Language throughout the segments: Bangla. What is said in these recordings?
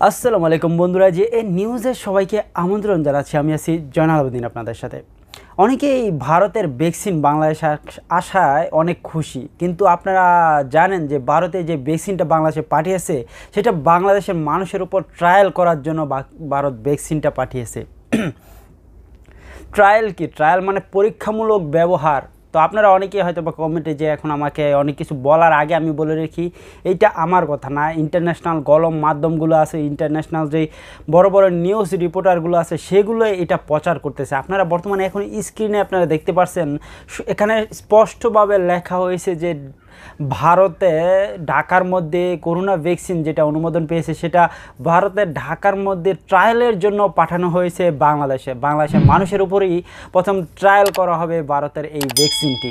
আসসালামু আলাইকুম বন্ধুরা, যে এই নিউজের সবাইকে আমন্ত্রণ জানাচ্ছি। আমি আছি জয়নাল আবেদিন আপনাদের সাথে। অনেকেই ভারতের ভ্যাকসিন বাংলাদেশে আস- আসায় অনেক খুশি। কিন্তু আপনারা জানেন যে ভারতে যে ভ্যাকসিনটা বাংলাদেশে পাঠিয়েছে, সেটা বাংলাদেশের মানুষের উপর ট্রায়াল করার জন্য ভারত ভ্যাকসিনটা পাঠিয়েছে। ট্রায়াল কি? ট্রায়াল মানে পরীক্ষামূলক ব্যবহার। তো আপনারা অনেকেই হয়তো বা কমেন্টে যে এখন আমাকে অনেক কিছু বলার আগে আমি বলে রাখি, এইটা আমার কথা না। ইন্টারন্যাশনাল গলম মাধ্যমগুলো আছে ইন্টারন্যাশনাল যে বড় বড় নিউজ রিপোর্টারগুলো আছে সেগুলো এটা প্রচার করতেছে। আপনারা বর্তমানে এখন স্ক্রিনে আপনারা দেখতে পাচ্ছেন এখানে স্পষ্টভাবে লেখা হয়েছে যে ভারতে ঢাকার মধ্যে করোনা ভ্যাকসিন যেটা অনুমোদন পেয়েছে, সেটা ভারতের ঢাকার মধ্যে ট্রায়ালের জন্য পাঠানো হয়েছে বাংলাদেশে। বাংলাদেশের মানুষের উপরেই প্রথম ট্রায়াল করা হবে ভারতের এই ভ্যাকসিনটি।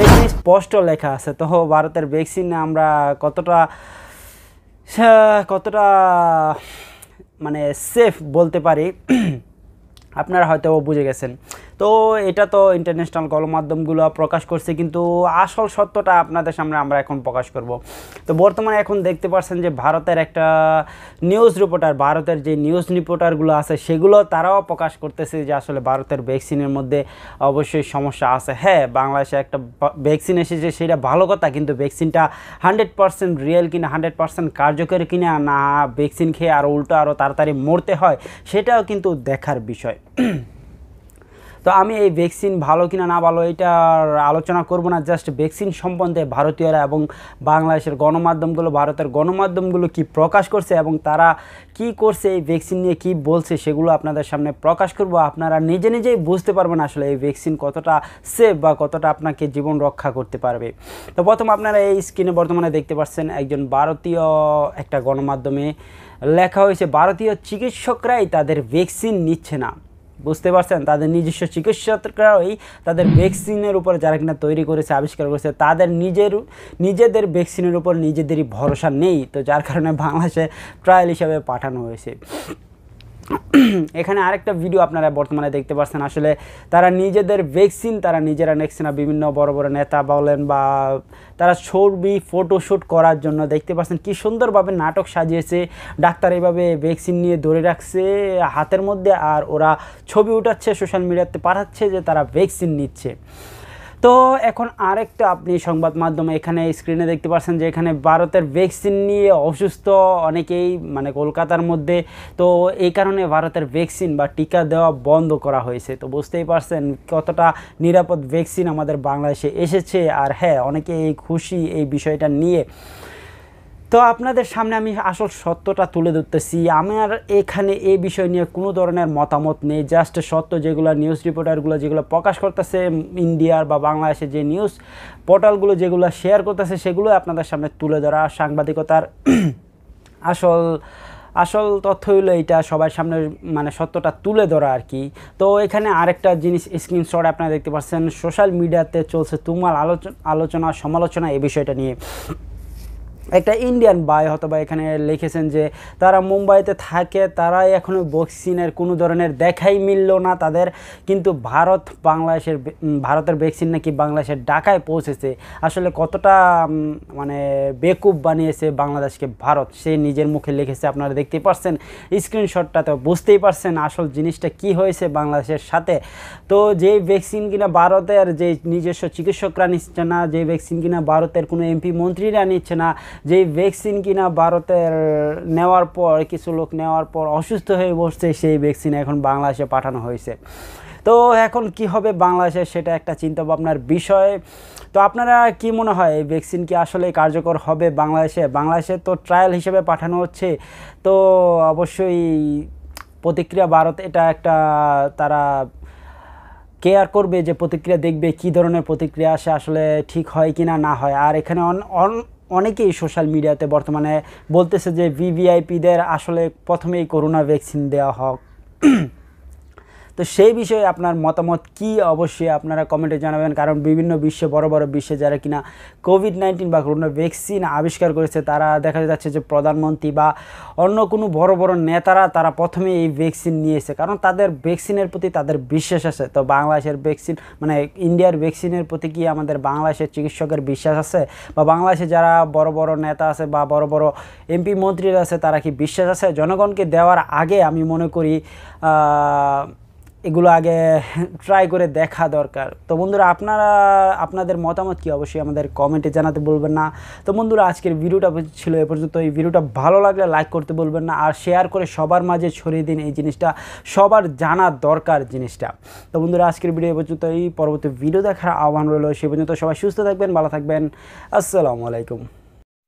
এখানে স্পষ্ট লেখা আছে। তো ভারতের ভ্যাকসিন আমরা কতটা কতটা মানে সেফ বলতে পারি, আপনারা হয়তো বুঝে গেছেন। তো এটা তো ইন্টারন্যাশনাল গণমাধ্যমগুলো প্রকাশ করছে, কিন্তু আসল সত্যটা আপনাদের সামনে আমরা এখন প্রকাশ করব। তো বর্তমানে এখন দেখতে পাচ্ছেন যে ভারতের একটা নিউজ রিপোর্টার ভারতের যে নিউজ রিপোর্টারগুলো আছে, সেগুলো তারাও প্রকাশ করতেছে যে আসলে ভারতের ভ্যাকসিনের মধ্যে অবশ্যই সমস্যা আছে। হ্যাঁ বাংলাদেশে একটা ভ্যাকসিন এসেছে, সেটা ভালো কথা, কিন্তু ভ্যাকসিনটা হান্ড্রেড পার্সেন্ট রিয়েল কিনা হান্ড্রেড পার্সেন্ট কার্যকরী কিনা, না ভ্যাকসিন খেয়ে আরও উল্টো আরও তাড়াতাড়ি মরতে হয়, সেটাও কিন্তু দেখার বিষয়। তো আমি এই ভ্যাকসিন ভালো কিনা না ভালো এটার আলোচনা করব না জাস্ট ভ্যাকসিন সম্বন্ধে ভারতীয়রা এবং বাংলাদেশের গণমাধ্যমগুলো, ভারতের গণমাধ্যমগুলো কি প্রকাশ করছে এবং তারা কি করছে, এই ভ্যাকসিন নিয়ে কি বলছে সেগুলো আপনাদের সামনে প্রকাশ করব। আপনারা নিজে নিজেই বুঝতে পারবেন আসলে এই ভ্যাকসিন কতটা সেফ বা কতটা আপনাকে জীবন রক্ষা করতে পারবে। তো প্রথম আপনারা এই স্ক্রিনে বর্তমানে দেখতে পাচ্ছেন একজন ভারতীয় একটা গণমাধ্যমে লেখা হয়েছে, ভারতীয় চিকিৎসকরাই তাদের ভ্যাকসিন নিচ্ছে না। বুঝতে পারছেন? তাদের নিজস্ব চিকিৎসকরাই তাদের ভ্যাকসিনের উপর যারা কিনা তৈরি করেছে, আবিষ্কার করেছে, তাদের নিজের, নিজেদের ভ্যাকসিনের উপর নিজেদেরই ভরসা নেই। তো যার কারণে বাংলাদেশে ট্রায়াল হিসাবে পাঠানো হয়েছে। এখানে আরেকটা ভিডিও আপনারা বর্তমানে দেখতে পাচ্ছেন। আসলে তারা নিজেদের ভ্যাকসিন তারা নিজেরা নেক্সে না বিভিন্ন বড় বড় নেতা বলেন বা তারা ছবি ফটোশ্যুট করার জন্য দেখতে পাচ্ছেন কি সুন্দরভাবে নাটক সাজিয়েছে। ডাক্তার এইভাবে ভ্যাকসিন নিয়ে ধরে রাখছে হাতের মধ্যে আর ওরা ছবি উঠাচ্ছে সোশ্যাল মিডিয়াতে পাঠাচ্ছে যে তারা ভ্যাকসিন নিচ্ছে। তো এখন আরেকটা আপনি সংবাদ মাধ্যমে এখানে স্ক্রিনে দেখতে পাচ্ছেন যে এখানে ভারতের ভ্যাকসিন নিয়ে অসুস্থ অনেকেই মানে কলকাতার মধ্যে। তো এই কারণে ভারতের ভ্যাকসিন বা টিকা দেওয়া বন্ধ করা হয়েছে। তো বুঝতেই পারছেন কতটা নিরাপদ ভ্যাকসিন আমাদের বাংলাদেশে এসেছে। আর হ্যাঁ অনেকে এই খুশি এই বিষয়টা নিয়ে। তো আপনাদের সামনে আমি আসল সত্যটা তুলে ধরতেছি। আমার এখানে এই বিষয় নিয়ে কোনো ধরনের মতামত নেই। জাস্ট সত্য যেগুলো নিউজ রিপোর্টারগুলো যেগুলো প্রকাশ করতেছে, ইন্ডিয়ার বা বাংলাদেশের যে নিউজ পোর্টালগুলো যেগুলো শেয়ার করতেছে সেগুলো আপনাদের সামনে তুলে ধরা সাংবাদিকতার আসল আসল তথ্য হইল এটা সবার সামনে মানে সত্যটা তুলে ধরা আর কি। তো এখানে আরেকটা জিনিস স্ক্রিনশট আপনারা দেখতে পাচ্ছেন। সোশ্যাল মিডিয়াতে চলছে তুমাল আলোচনা আলোচনা, সমালোচনা এই বিষয়টা নিয়ে। একটা ইন্ডিয়ান বাই হয়তো বা এখানে লিখেছেন যে, তারা মুম্বাইতে থাকে তারা এখনও ভ্যাকসিনের কোনো ধরনের দেখাই মিলল না তাদের। কিন্তু ভারত বাংলাদেশের ভারতের ভ্যাকসিন নাকি বাংলাদেশের ঢাকায় পৌঁছেছে। আসলে কতটা মানে বেকুব বানিয়েছে বাংলাদেশকে ভারত। সে নিজের মুখে লিখেছে, আপনারা দেখতেই পাচ্ছেন স্ক্রিনশটটাতে বুঝতেই পারছেন আসল জিনিসটা কি হয়েছে বাংলাদেশের সাথে। তো যে ভ্যাকসিন কিনা ভারতের, যে নিজস্ব চিকিৎসকরা নিচ্ছে না, যে ভ্যাকসিন কিনা ভারতের কোনো এমপি মন্ত্রীরা নিচ্ছে না যেই ভ্যাকসিন কিনা ভারতের নেওয়ার পর, কিছু লোক নেওয়ার পর অসুস্থ হয়ে বসছে, সেই ভ্যাকসিন এখন বাংলাদেশে পাঠানো হয়েছে। তো এখন কি হবে বাংলাদেশে সেটা একটা চিন্তা ভাবনার বিষয়। তো আপনারা কি মনে হয়, এই ভ্যাকসিন কি আসলে কার্যকর হবে বাংলাদেশে? বাংলাদেশে তো ট্রায়াল হিসেবে পাঠানো হচ্ছে। তো অবশ্যই প্রতিক্রিয়া ভারত, এটা একটা তারা কেয়ার করবে যে প্রতিক্রিয়া দেখবে, কি ধরনের প্রতিক্রিয়া আসে, আসলে ঠিক হয় কি না না হয়। আর এখানে অন, অন- অনেকেই সোশ্যাল মিডিয়াতে বর্তমানে বলতেছে যে ভিভিআইপিদের আসলে প্রথমেই করোনা ভ্যাকসিন দেওয়া হোক। তো সেই বিষয়ে আপনার মতামত কি? অবশ্যই আপনারা কমেন্টে জানাবেন। কারণ বিভিন্ন বিশ্বে, বড় বড় বিশ্বে যারা কিনা কোভিড নাইন্টিন বা কোনো ভ্যাকসিন আবিষ্কার করেছে, তারা দেখা যাচ্ছে যে প্রধানমন্ত্রী বা অন্য কোনো বড় বড় নেতারা তারা প্রথমে এই ভ্যাকসিন নিয়েছে। কারণ তাদের ভ্যাকসিনের প্রতি তাদের বিশ্বাস আছে। তো বাংলাদেশের ভ্যাকসিন মানে ইন্ডিয়ার ভ্যাকসিনের প্রতি কি আমাদের বাংলাদেশের চিকিৎসকের বিশ্বাস আছে? বা বাংলাদেশে যারা বড় বড় নেতা আছে বা বড় বড় এমপি মন্ত্রীরা আছে, তারা কি বিশ্বাস আছে? জনগণকে দেওয়ার আগে আমি মনে করি এগুলো আগে ট্রাই করে দেখা দরকার। তো বন্ধুরা, আপনারা, আপনাদের মতামত কি? অবশ্যই আমাদের কমেন্টে জানাতে বলবেন না। তো বন্ধুরা, আজকের ভিডিওটা ছিল এ পর্যন্ত। এই ভিডিওটা ভালো লাগলে লাইক করতে বলবেন না আর শেয়ার করে সবার মাঝে ছড়িয়ে দিন এই জিনিসটা। সবার জানা দরকার জিনিসটা। তো বন্ধুরা, আজকের ভিডিও এ পর্যন্ত এই পরবর্তী ভিডিও দেখার আহ্বান রইল। সে পর্যন্ত সবাই সুস্থ থাকবেন, ভালো থাকবেন। আসসালামু আলাইকুম।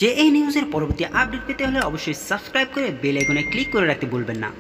যে এই নিউজের পরবর্তী আপডেট পেতে হলে অবশ্যই সাবস্ক্রাইব করে বেল আইকনে ক্লিক করে রাখতে ভুলবেন না।